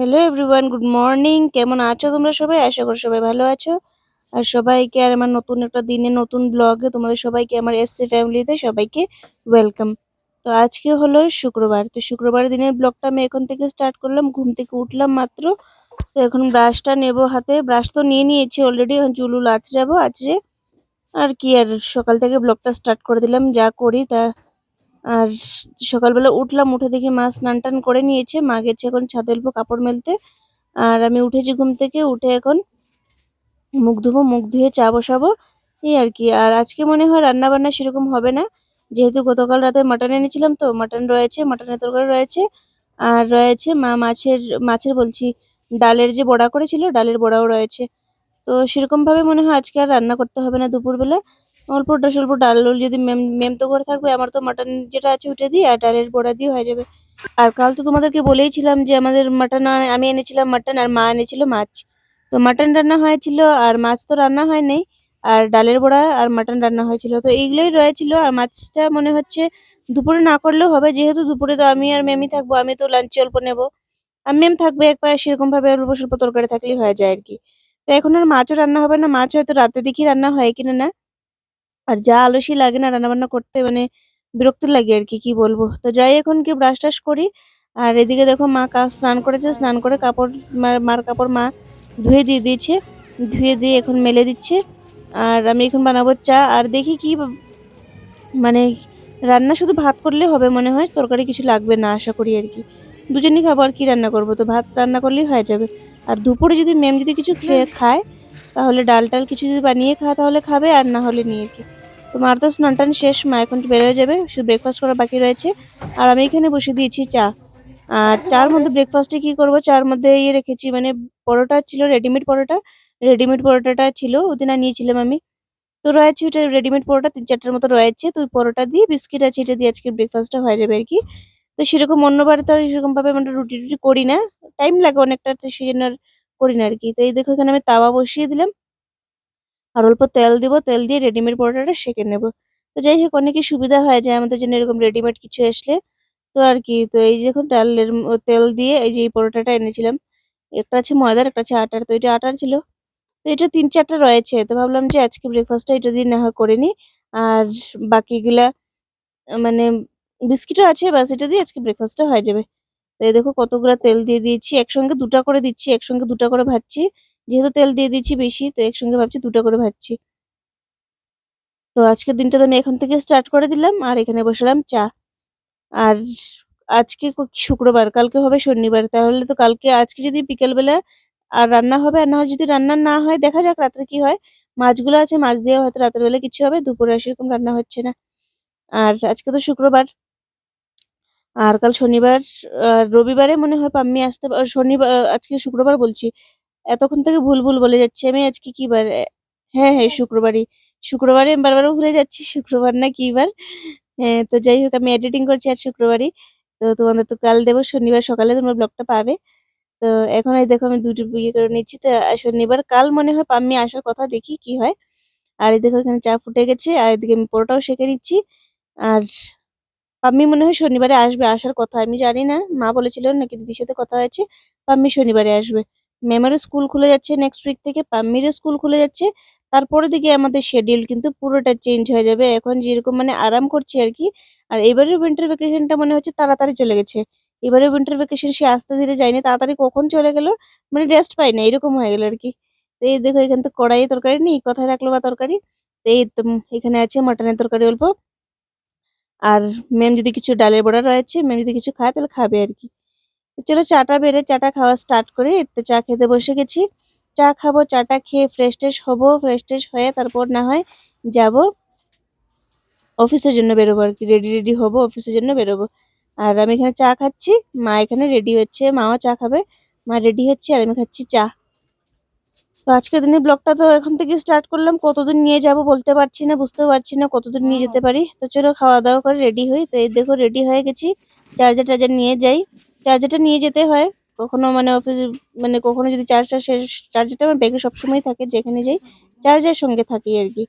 Hello everyone good morning কেমন আছো তোমরা সবাই? আশা করি সবাই ভালো আছো। আর সবাইকে আর আমার নতুন একটা দিনে নতুন ব্লগে তোমাদের সবাইকে, আমার এসসি ফ্যামিলিতে সবাইকে ওয়েলকাম তো আজকে হলো শুক্রবার। তো শুক্রবার দিনের ব্লগটা আমি এখন থেকে স্টার্ট করলাম। ঘুম থেকে উঠলাম মাত্র। তো এখন ব্রাশটা নেব হাতে। ব্রাশ তো নিয়ে নিয়েছি অলরেডি এখন চুলুল আঁচড়াবো আঁচড়ে। আর কি, আর সকাল থেকে ব্লগটা স্টার্ট করে দিলাম। যা করি তা আর সকালবেলা উঠলাম, উঠে দেখি মা স্নান টান করে নিয়েছে। মা গেছে এখন ছাদে অল্প কাপড় মেলতে। আর আমি উঠেছি ঘুম থেকে, উঠে এখন মুখ ধুবো, মুখ ধুয়ে চা বসাবো, এই আর কি। আর আজকে মনে হয় রান্না বান্না সেরকম হবে না। যেহেতু গতকাল রাতে মাটন এনেছিলাম তো, মাটন রয়েছে, মাটনের তরকারি রয়েছে। আর রয়েছে মা মাছের মাছের বলছি, ডালের যে বড়া করেছিল, ডালের বড়াও রয়েছে। তো সেরকমভাবে মনে হয় আজকে আর রান্না করতে হবে না দুপুরবেলা। অল্পটা স্বল্প ডাল যদি মেম মেম তো করে থাকবে, আমার তো মাটন যেটা আছে ওটা দিয়ে আর ডালের বড়া দিয়ে হয়ে যাবে। আর কাল তো তোমাদেরকে বলেইছিলাম যে আমাদের মাটন আমি এনেছিলাম মাটন আর মা এনেছিল মাছ। তো মাটন রান্না হয়েছিল আর মাছ তো রান্না হয় নাই, আর ডালের বড়া আর মাটন রান্না হয়েছিল। তো এইগুলোই রয়েছিল আর মাছটা মনে হচ্ছে দুপুরে না করলেও হবে, যেহেতু দুপুরে তো আমি আর মেমি থাকব, আমি তো লাঞ্চে অল্প নেব। আর মেম থাকবে এক পায়ে সেরকম ভাবে অল্প স্বল্প তরকারি থাকলেই হয়ে যায় আর কি। তো এখন আর মাছও রান্না হবে না, মাছ হয়তো রাতে দেখি রান্না হয় কিনা না। আর যা আলসি লাগে না রান্নাবান্না করতে মানে বিরক্ত লাগে আর কি কি বলব? তো যাই এখন কি ব্রাশ টাশ করি আর এদিকে দেখো মা কা স্নান করেছে স্নান করে কাপড় মার- মার কাপড় মা ধুয়ে দিয়ে দিয়েছে ধুয়ে দিয়ে এখন মেলে দিচ্ছে আর আমি এখন বানাবো চা আর দেখি কি মানে রান্না শুধু ভাত করলে হবে মনে হয় তরকারি কিছু লাগবে না আশা করি আর কি। দুজনই খাব আর কি রান্না করব? তো ভাত রান্না করলেই হয়ে যাবে। আর দুপুরে যদি ম্যাম যদি কিছু খেয়ে খায় তাহলে ডাল টাল কিছু যদি বানিয়ে খায় তাহলে খাবে, আর না হলে নিয়ে কি তো মার তো স্নান টান শেষ, মা এখন বেরোয় যাবে, শুধু ব্রেকফাস্ট করা বাকি রয়েছে। আর আমি এখানে বসে দিয়েছি চা। আর চার মধ্যে ব্রেকফাস্টে কি করব? চার মধ্যে ইয়ে রেখেছি মানে পরোটা ছিল রেডিমেড পরোটা। রেডিমেড পরোটাটা ছিল, ওদিন নিয়েছিলাম আমি। তো রয়েছে ওটা রেডিমেড পরোটা, তিন চারটার মতো রয়েছে। তো পরোটা দিয়ে বিস্কিট আছে, এটা দিয়ে আজকে ব্রেকফাস্টটা হয়ে যাবে আর কি। তো সেরকম অন্যবারে তো আর সেরকম ভাবে মানে রুটি টুটি করি না। টাইম লাগে অনেকটা, তো সেই জন্য করি না আর কি তো এই দেখো এখানে আমি তাওয়া বসিয়ে দিলাম। আর অল্প তেল দিব, তেল দিয়ে রেডিমেড পরোটাটা সেঁকে নেব। তো যাই হোক অনেকই সুবিধা হয় যায় আমাদের জন্য এরকম রেডিমেড কিছু আসলে। তো আর কি তো এই যে এখন ডালের তেল দিয়ে এই যে এই পরোটাটা এনেছিলাম। একটা আছে ময়দার, একটা আছে আটার। তো এটা আটার ছিল। তো এটা তিন চারটা রয়েছে। তো ভাবলাম যে আজকে ব্রেকফাস্টটা এটা দিয়ে না হয় করে নিই আর বাকিগুলা মানে বিস্কিটও আছে, বাস এটা দিয়ে আজকে ব্রেকফাস্টটা হয়ে যাবে। এই দেখো কতগুলা তেল দিয়ে দিয়েছি। একসঙ্গে দুটা করে দিচ্ছি, একসঙ্গে দুটা করে ভাজছি। যেহেতু তেল দিয়ে দিচ্ছি বেশি, তো একসঙ্গে ভাবছি দুটা করে ভাজছি। তো আজকের দিনটা তো আমি এখন থেকে স্টার্ট করে দিলাম আর এখানে বসালাম চা। আর আজকে শুক্রবার, কালকে হবে শনিবার, তাহলে তো কালকে, আজকে যদি বিকেলবেলা আর রান্না হবে আর না যদি রান্না না হয়, দেখা যাক রাত্রে কি হয়। মাছগুলো আছে, মাছ দিয়ে হয়তো রাতের বেলা কিছু হবে, দুপুরে সেরকম রান্না হচ্ছে না। আর আজকে তো শুক্রবার। আর কাল শনিবার রবিবারে মনে হয় পাম্মি আসতে শনিবার আজকে শুক্রবার বলছি। এতক্ষণ থেকে ভুল ভুল বলে যাচ্ছি। আমি আজকে কি বার হ্যাঁ হ্যাঁ শুক্রবারই। শুক্রবারে আমি বারবার ভুলে যাচ্ছি, শুক্রবার না কি বার। হ্যাঁ তো যাই হোক, আমি এডিটিং করছি আজ শুক্রবারই। তো তোমাদের তো কাল দেবো, শনিবার সকালে তোমরা ব্লগটা পাবে। তো এখন এই দেখো আমি দুটো ইয়ে করে নিচ্ছি। তো শনিবার কাল মনে হয় পাম্মি আসার কথা দেখি কি হয়। আর এই দেখো এখানে চা ফুটে গেছে, আর এদিকে আমি পরোটাও সেঁকে নিচ্ছি। আর পাম্মি মনে হয় শনিবারে আসবে, আসার কথা। আমি জানি না, মা বলেছিল নাকি দিদির সাথে কথা হয়েছে, পাম্মি শনিবারে আসবে। ম্যামেরও স্কুল খুলে যাচ্ছে নেক্সট উইক থেকে, পাম্মিরও স্কুল খুলে যাচ্ছে। তারপরে দিকে আমাদের শেডিউল কিন্তু পুরোটা চেঞ্জ হয়ে যাবে। এখন যেরকম মানে আরাম করছি আর কি, আর এবারের উইন্টার ভ্যাকেশনটা মনে হচ্ছে তাড়াতাড়ি চলে গেছে। এবারে উইন্টার ভ্যাকেশন সে আস্তে ধীরে যায়নি, তাড়াতাড়ি কখন চলে গেল? মানে রেস্ট পাই না, এরকম হয়ে গেল আর কি। তো এই দেখো এখানে তো কড়াই তরকারি নেই, কথায় রাখল বা তরকারি। তো এই এখানে আছে মাটনের তরকারি অল্প। আর ম্যাম যদি কিছু ডালের বড়া রয়েছে ম্যাম যদি কিছু খায়, তাহলে খাবে আর কি। চলো চাটা বেড়ে, চাটা খাওয়া স্টার্ট করি। তো চা খেতে বসে গেছি। চা খাব, চাটা খেয়ে ফ্রেশ ট্রেশ হব ফ্রেশ ট্রেশ হয়ে তারপর না হয় যাব অফিসের জন্য বেরোবো আর কি। রেডি রেডি হব অফিসের জন্য বেরোবো। আর আমি এখানে চা খাচ্ছি, মা এখানে রেডি হচ্ছে, মাও চা খাবে, মা রেডি হচ্ছে, আর আমি খাচ্ছি চা। আজকের দিনের ব্লগটা তো এখন থেকে স্টার্ট করলাম। কতদূর নিয়ে যাব বলতে পারছি না বুঝতেও পারছি না কতদূর নিয়ে যেতে পারি। তো চলো খাওয়া দাওয়া করে রেডি হই। তো এই দেখো রেডি হয়ে গেছি। চার্জার টার্জার নিয়ে যাই। চার্জারটা নিয়ে যেতে হয়। কখনো মানে অফিস মানে কখনো যদি চার্জটা শেষ চার্জারটা আমার ব্যাগে সবসময় থাকে যেখানে যাই চার্জের সঙ্গে থাকি আর কি।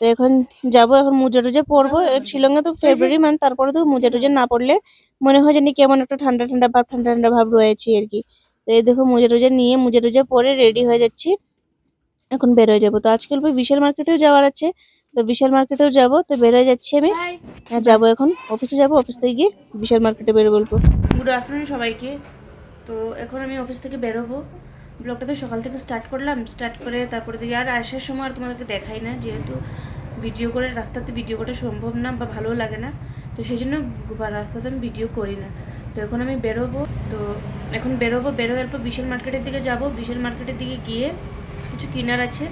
তো এখন যাব এখন মোজা টোজা পরবো। শিলংয়ে তো ফেব্রুয়ারি মান্থ তারপরে তো মোজা টোজা না পড়লে মনে হয় জানি কেমন একটা ঠান্ডা ঠান্ডা ভাব ঠান্ডা ঠান্ডা ভাব রয়েছে আর কি। তো এই দেখো মোজা টোজা নিয়ে মোজা টোজা পরে রেডি হয়ে যাচ্ছি। এখন বের হয়ে যাব। তো আজকে অল্প বিশাল মার্কেটেও যাওয়ার আছে। তো বিশাল মার্কেটেও যাব। তো বের হয়ে যাচ্ছি আমি। হ্যাঁ যাব এখন। অফিসে যাব। অফিস থেকে গিয়ে বিশাল মার্কেটে বেরো বলব গুড আফটারনুন সবাইকে। তো এখন আমি অফিস থেকে বেরোবো। ব্লগটা তো সকাল থেকে স্টার্ট করলাম। স্টার্ট করে তারপরে দেখি আর আসার সময় আর তোমাদেরকে দেখাই না। যেহেতু ভিডিও করে রাস্তাতে ভিডিও করা সম্ভব না বা ভালোও লাগে না। তো সেই জন্য রাস্তাতে আমি ভিডিও করি না। তো এখন আমি বেরোবো। তো এখন বেরোবো বেরোবার পর বিশাল মার্কেটের দিকে যাব। বিশাল মার্কেটের দিকে গিয়ে কিছু কেনার আছে।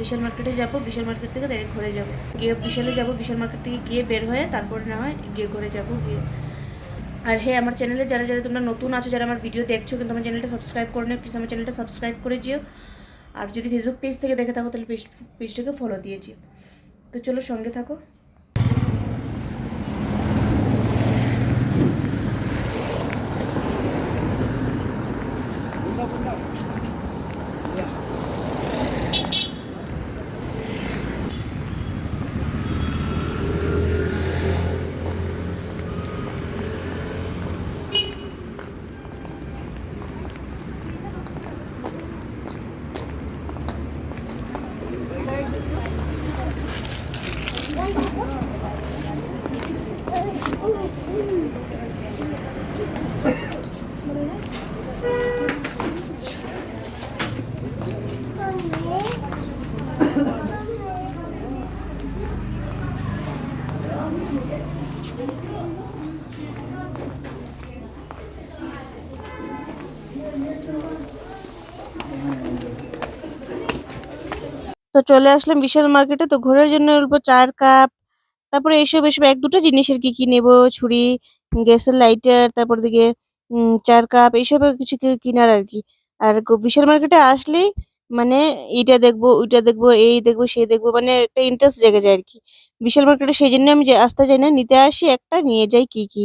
বিশাল মার্কেটে যাব, বিশাল মার্কেট থেকে ডাইরেক্ট ঘরে যাব। গিয়ে বিশালে যাব, বিশাল মার্কেট থেকে গিয়ে বের হয়ে তারপরে না হয় গিয়ে ঘরে যাব গিয়ে। আর হ্যাঁ আমার চ্যানেলে যারা যারা তোমরা নতুন আছো, যারা আমার ভিডিও দেখছ, কিন্তু আমার চ্যানেলটা সাবস্ক্রাইব করে নিও প্লিজ আমার চ্যানেলটা সাবস্ক্রাইব করে যেও। আর যদি ফেসবুক পেজ থেকে দেখে থাকো, তাহলে পেজ পেজটাকে ফলো দিয়ে যেও। তো চলো সঙ্গে থাকো। তো চলে আসলাম বিশাল মার্কেটে তো ঘোরার জন্য অল্প চায়ের কাপ তারপরে এইসব এসব এক দুটো জিনিসের কি কি নেব, ছুরি গ্যাসের লাইটার তারপর দিকে চার কাপ এইসব কিছু কেনার আর কি। আর বিশাল মার্কেটে আসলেই মানে এইটা দেখব, ওইটা দেখব, এই দেখব, সেই দেখব মানে একটা ইন্টারেস্ট জেগে যায় আর কি। বিশাল মার্কেটে সেই জন্য আমি আসতে যাই না নিতে আসি একটা, নিয়ে যাই কি কি।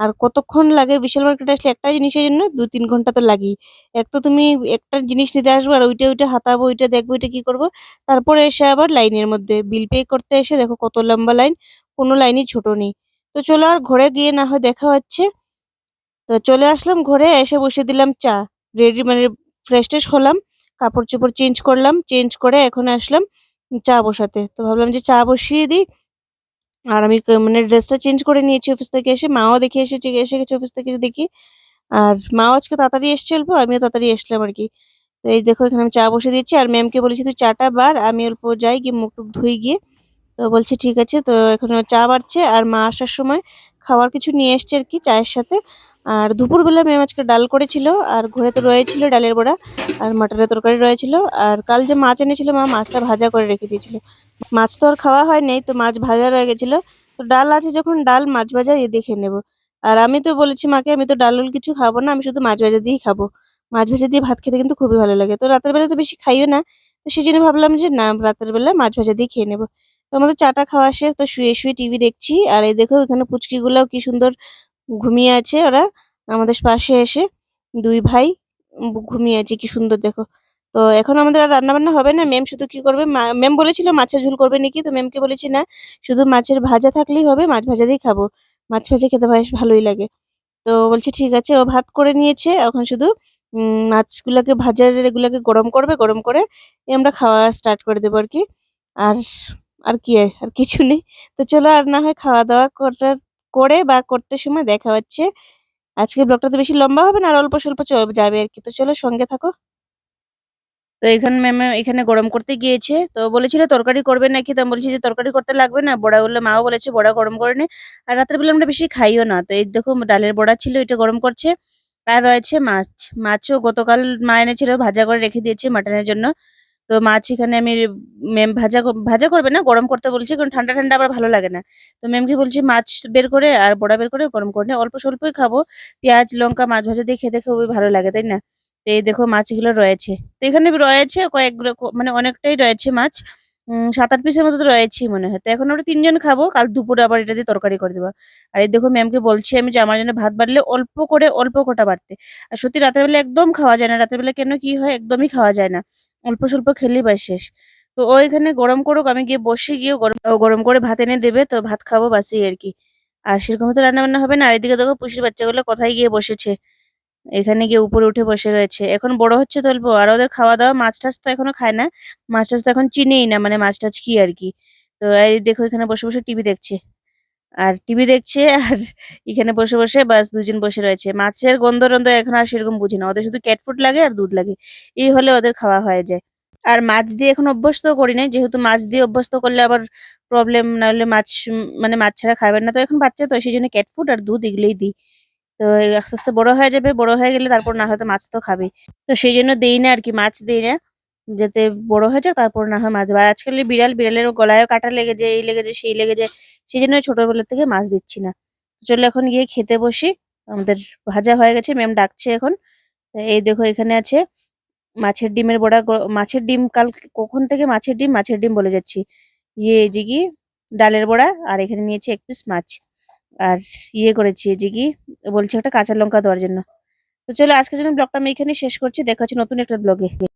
আর কতক্ষণ লাগে বিশাল মার্কেটে আসলে? একটা জিনিসের জন্য দু তিন ঘণ্টা তো লাগেই। এক তো তুমি একটা জিনিস নিতে আসব আর ওইটা ওইটা হাতাবো, ওইটা দেখব, ওইটা কি করব? তারপরে এসে আবার লাইনের মধ্যে বিল পে করতে এসে দেখো কত লম্বা লাইন কোনো লাইনই ছোট নেই। তো চলো আর ঘরে গিয়ে না হয় দেখা হচ্ছে। তো চলে আসলাম ঘরে, এসে বসে দিলাম চা। রেডি মানে ফ্রেশ ট্রেশ হলাম, কাপড় চোপড় চেঞ্জ করলাম চেঞ্জ করে এখন আসলাম চা বসাতে। তো ভাবলাম যে চা বসিয়ে দিই আর আমি মানে ড্রেসটা চেঞ্জ করে নিয়েছি অফিস থেকে এসে, মাও দেখে এসেছি, এসে গেছে অফিস থেকে দেখি। আর মাও আজকে তাড়াতাড়ি এসছে অল্প, আমিও তাড়াতাড়ি এসলাম আর কি। তো এই দেখো এখানে আমি চা বসে দিচ্ছি আর ম্যামকে বলেছি তুই চাটা বার, আমি অল্প যাই গিয়ে মুখ টুক ধুই গিয়ে। তো বলছে, ঠিক আছে। তো এখন চা বাড়ছে আর মা আসার সময় খাওয়ার কিছু নিয়ে এসছে আর কি চায়ের সাথে। আর দুপুরবেলা ম্যাম আজকে ডাল করেছিল, আর ঘরে তো রয়েছিল ডালের বড়া, আর মাটনের তরকারি রয়েছিল। আর কাল যে মাছ এনেছিল মা, মাছটা ভাজা করে রেখে দিয়েছিল। মাছ তো আর খাওয়া হয়নি তো মাছ ভাজা রয়ে গেছিল। তো ডাল আছে যখন, ডাল মাছ ভাজা এ দেখে নেব। আর আমি তো বলেছি মাকে, আমি তো ডাল উল কিছু খাব না, আমি শুধু মাছ ভাজা দিয়েই খাব। মাছ ভাজা দিয়ে ভাত খেতে কিন্তু খুবই ভালো লাগে। তো রাতের বেলা তো বেশি খাইও না, তো সেই জন্য ভাবলাম যে না, রাতের বেলা মাছ ভাজা দিয়ে খেয়ে নেব। তো আমাদের চাটা খাওয়া শেষ, তো শুয়ে শুয়ে টিভি দেখছি। আর এই দেখো, এখানে পুচকিগুলাও কি সুন্দর ঘুমিয়ে আছে ওরা। আমাদের পাশে এসে দুই ভাই ঘুমিয়ে আছে, কি সুন্দর দেখো। তো এখন আমাদের আর রান্না বান্না হবে না। ম্যাম শুধু কি করবে? ম্যাম বলেছিল মাছের ঝোল করবে নাকি? তো ম্যামকে বলেছি না, শুধু মাছের ভাজা থাকলেই হবে, মাছ ভাজা দিয়েই খাব। মাছ ভাজা খেতে বেশ ভালোই লাগে। তো বলছে, ঠিক আছে, ও ভাত করে নিয়েছে। এখন শুধু মাছগুলোকে ভাজার এগুলোকে গরম করবে, গরম করে আমরা খাওয়া স্টার্ট করে দেবো আর কি আর আর কি, আর কিছু নেই। তো চলো আর না হয় খাওয়া দাওয়া করার, করে বা করতে সময় দেখা হচ্ছে। আজকে ব্লগটা তো বেশি লম্বা হবে না, আর অল্প স্বল্প যাবে আর কি। তো চলো সঙ্গে থাকো। তো এখানে ম্যাম এখানে গরম করতে গিয়েছে। তো বলেছিল তরকারি করবে নাকি? তো বলছি যে তরকারি করতে লাগবে না। বড়া গুলো মাও বলেছে বড়া গরম করে নে। আর রাতের বেলা আমরা বেশি খাইও না। তো এই দেখো ডালের বড়া ছিল, এটা গরম করছে। আর রয়েছে মাছ। মাছও গতকাল মা এনেছিল, ভাজা করে রেখে দিয়েছে মাটনের জন্য। তো মাছ এখানে আমি ম্যাম ভাজা ভাজা করবে না, গরম করতে বলছি কারণ ঠান্ডা ঠান্ডা আবার ভালো লাগে না। তো ম্যামকে বলছি মাছ বের করে আর বড়া বের করে গরম করে অল্প স্বল্পই খাব। পেঁয়াজ, লঙ্কা, মাছ ভাজা দিয়ে খেতে খুবই ভালো লাগে, তাই না? তো এই দেখো মাছগুলো রয়েছে। তো এখানে রয়েছে কয়েকগুলো মানে অনেকটাই রয়েছে মাছ। সাত, আট পিসের মতো তো রয়েছেই মনে হয়। তো এখন আমরা তিনজন খাব, কাল দুপুরে আবার এটা দিয়ে তরকারি করে দেবো। আর এই দেখো ম্যামকে বলছি আমি যে আমার জন্য ভাত বাড়লে অল্প করে, অল্প কটা বাড়তে। আর সত্যি রাতের বেলা একদম খাওয়া যায় না রাতের বেলা কেন কি হয় একদমই খাওয়া যায় না। অল্প স্বল্প খেলেই বাস শেষ। তো ও এখানে গরম করুক, আমি গিয়ে বসে গিয়ে গরম গরম করে ভাত এনে দেবে, তো ভাত খাব বাসি আর কি। আর সেরকম তো রান্না বান্না হবে না। আর এদিকে দেখো পুষির বাচ্চাগুলো কোথায় গিয়ে বসেছে। এখানে গিয়ে উপরে উঠে বসে রয়েছে। এখন বড় হচ্ছে তো অল্প। আর ওদের খাওয়া দাওয়া মাছ টাছ তো এখনও খায় না। মাছ টাছ তো এখন চিনেই না মানে মাছ টাছ কি আর কি? তো এই দেখো এখানে বসে বসে টিভি দেখছে। আর টিভি দেখছে আর এখানে বসে বসে বাস দুজন বসে রয়েছে। মাছের গন্ধ টন্ধ এখন আর সেরকম বুঝি না। ওদের শুধু ক্যাট ফুড লাগে আর দুধ লাগে। এই হলে ওদের খাওয়া হয়ে যায়। আর মাছ দিয়ে এখন অভ্যস্ত করি নাই। যেহেতু মাছ দিয়ে অভ্যস্ত করলে আবার প্রবলেম না হলে মাছ মানে মাছ ছাড়া খাবেন না। তো এখন বাচ্চা তো, সেই জন্য ক্যাট ফুড আর দুধ এগুলোই দিই। তো আস্তে আস্তে বড় হয়ে যাবে, বড় হয়ে গেলে তারপর না হয়তো মাছ তো খাবে। তো সেই জন্য দেই না আর কি, মাছ দেই না। যাতে বড় হয়ে যাক, তারপর না হয় মাছ। আর আজকাল বিড়াল, বিড়ালের গলায়ও কাটা লেগে যায় এই লেগে যায় সেই লেগে যায় সেই জন্য ছোটবেলা থেকে মাছ দিচ্ছি না। চলো এখন গিয়ে খেতে বসি। আমাদের ভাজা হয়ে গেছে, ম্যাম ডাকছে এখন। এই দেখো এখানে আছে মাছের ডিমের বড়া মাছের ডিম কাল কখন থেকে মাছের ডিম? মাছের ডিম বলে যাচ্ছি। ইয়ে যে কি? ডালের বড়া, আর এখানে নিয়েছি এক পিস মাছ। আর ইয়ে করেছি, যে কি বলছি একটা কাঁচা লঙ্কা দেওয়ার জন্য। তো চলো আজকের জন্য ব্লগটা আমি এখানে শেষ করছি, দেখা হচ্ছে নতুন একটা ব্লগে।